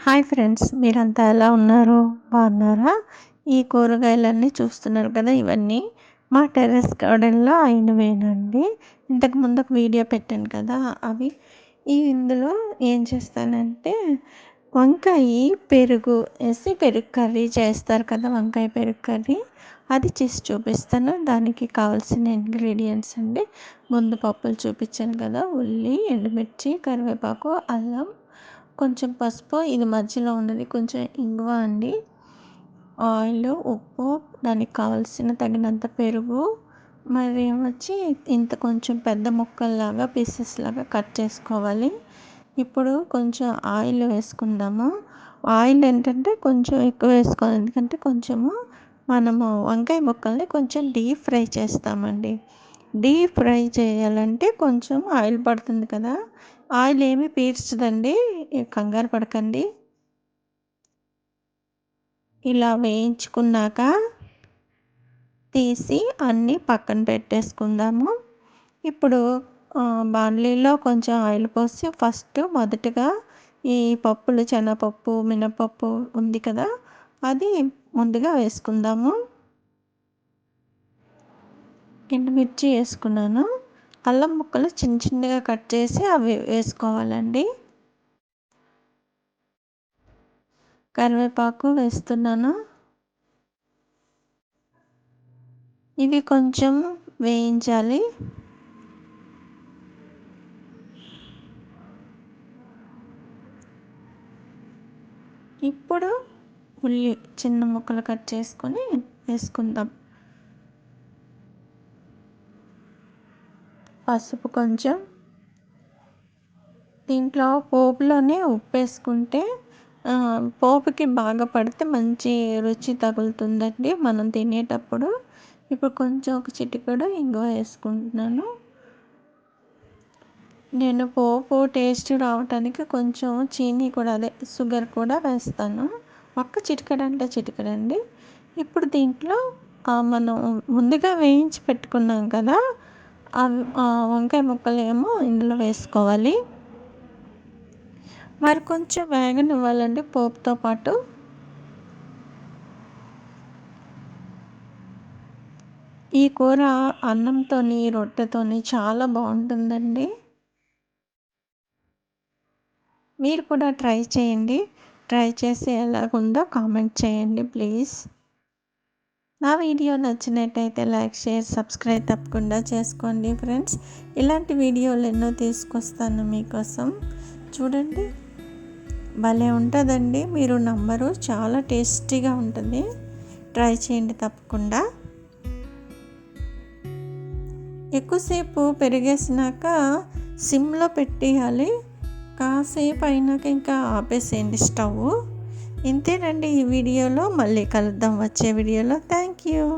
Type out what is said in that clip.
Hi friends మీరంతా ఎలా ఉన్నారు? బాగున్నారా? ఈ కూరగాయలన్నీ చూస్తున్నారు కదా ఇవన్నీ? మా టెర్రస్ గార్డెన్లో అయినవేనండి. ఇంతకు ముందు ఒక వీడియో పెట్టాను కదా అవి. ఈ ఇందులో ఏం చేస్తానంటే వంకాయ పెరుగు వేసి పెరుగు కర్రీ చేస్తారు కదా వంకాయ పెరుగు కర్రీ. అది చేసి చూపిస్తాను. దానికి కావాల్సిన ఇంగ్రీడియంట్స్ అండి. ముందు పప్పులు చూపించాను కదా ఉల్లి ఎండుమిర్చి కరివేపాకు అల్లం కొంచెం పసుపు ఇది మధ్యలో ఉన్నది కొంచెం ఇంగువ అండి. ఆయిల్ ఉప్పు దానికి కావాల్సిన తగినంత పెరుగు మరి వచ్చి ఇంత కొంచెం పెద్ద ముక్కల్లాగా పీసెస్ లాగా కట్ చేసుకోవాలి. ఇప్పుడు కొంచెం ఆయిల్ వేసుకుందాము. ఆయిల్ ఏంటంటే కొంచెం ఎక్కువ వేసుకోవాలి. ఎందుకంటే కొంచెము మనము వంకాయ ముక్కల్ని కొంచెం డీప్ ఫ్రై చేస్తామండి. డీప్ ఫ్రై చేయాలంటే కొంచెం ఆయిల్ పడుతుంది కదా. ఆయిల్ ఏమి పీల్చదండి. కంగారు పడకండి. ఇలా వేయించుకున్నాక తీసి అన్నీ పక్కన పెట్టేసుకుందాము. ఇప్పుడు బాండ్లీలో కొంచెం ఆయిల్ పోసి ఫస్ట్ మొదటగా ఈ పప్పులు శనగపప్పు మినపప్పు ఉంది కదా అది ముందుగా వేసుకుందాము. ఎండుమిర్చి వేసుకున్నాను. అల్లం ముక్కలు చిన్న చిన్నగా కట్ చేసి అవి వేసుకోవాలండి. కరివేపాకు వేస్తున్నాను. ఇవి కొంచెం వేయించాలి. ఇప్పుడు ఉల్లి చిన్న ముక్కలు కట్ చేసుకొని వేసుకుందాం. పసుపు కొంచెం. దీంట్లో పోపులోనే ఉప్పు వేసుకుంటే పోపుకి బాగా పడితే మంచి రుచి తగులుతుందండి మనం తినేటప్పుడు. ఇప్పుడు కొంచెం ఒక చిటికెడు ఇంగువ వేసుకుంటున్నాను. నేను పోపు టేస్ట్ రావటానికి కొంచెం చీనీ కూడా అదే షుగర్ కూడా వేస్తాను. ఒక్క చిటికెడు అంటే చిటికెడండి. ఇప్పుడు దీంట్లో మనం ముందుగా వేయించి పెట్టుకున్నాం కదా అవి వంకాయ ముక్కలు ఏమో ఇందులో వేసుకోవాలి. మరి కొంచెం వేగనివ్వాలండి పోపుతో పాటు. ఈ కూర అన్నంతోని రొట్టెతోని చాలా బాగుంటుందండి. మీరు కూడా ట్రై చేయండి. ట్రై చేసి ఎలాగుందో కామెంట్ చేయండి ప్లీజ్. నా వీడియో నచ్చినట్టయితే లైక్ షేర్ సబ్స్క్రైబ్ తప్పకుండా చేసుకోండి ఫ్రెండ్స్. ఇలాంటి వీడియోలు ఎన్నో తీసుకొస్తాను మీకోసం. చూడండి భలే ఉంటుందండి. మీరు నమ్మరు చాలా టేస్టీగా ఉంటుంది. ట్రై చేయండి తప్పకుండా. ఎక్కువసేపు పెరిగేసినాక సిమ్లో పెట్టేయాలి. కాసేపు అయినాక ఇంకా ఆపేసేయండి స్టవ్ ఇంతేనండి ఈ వీడియోలో. మళ్ళీ కలుద్దాం వచ్చే వీడియోలో. Thank you.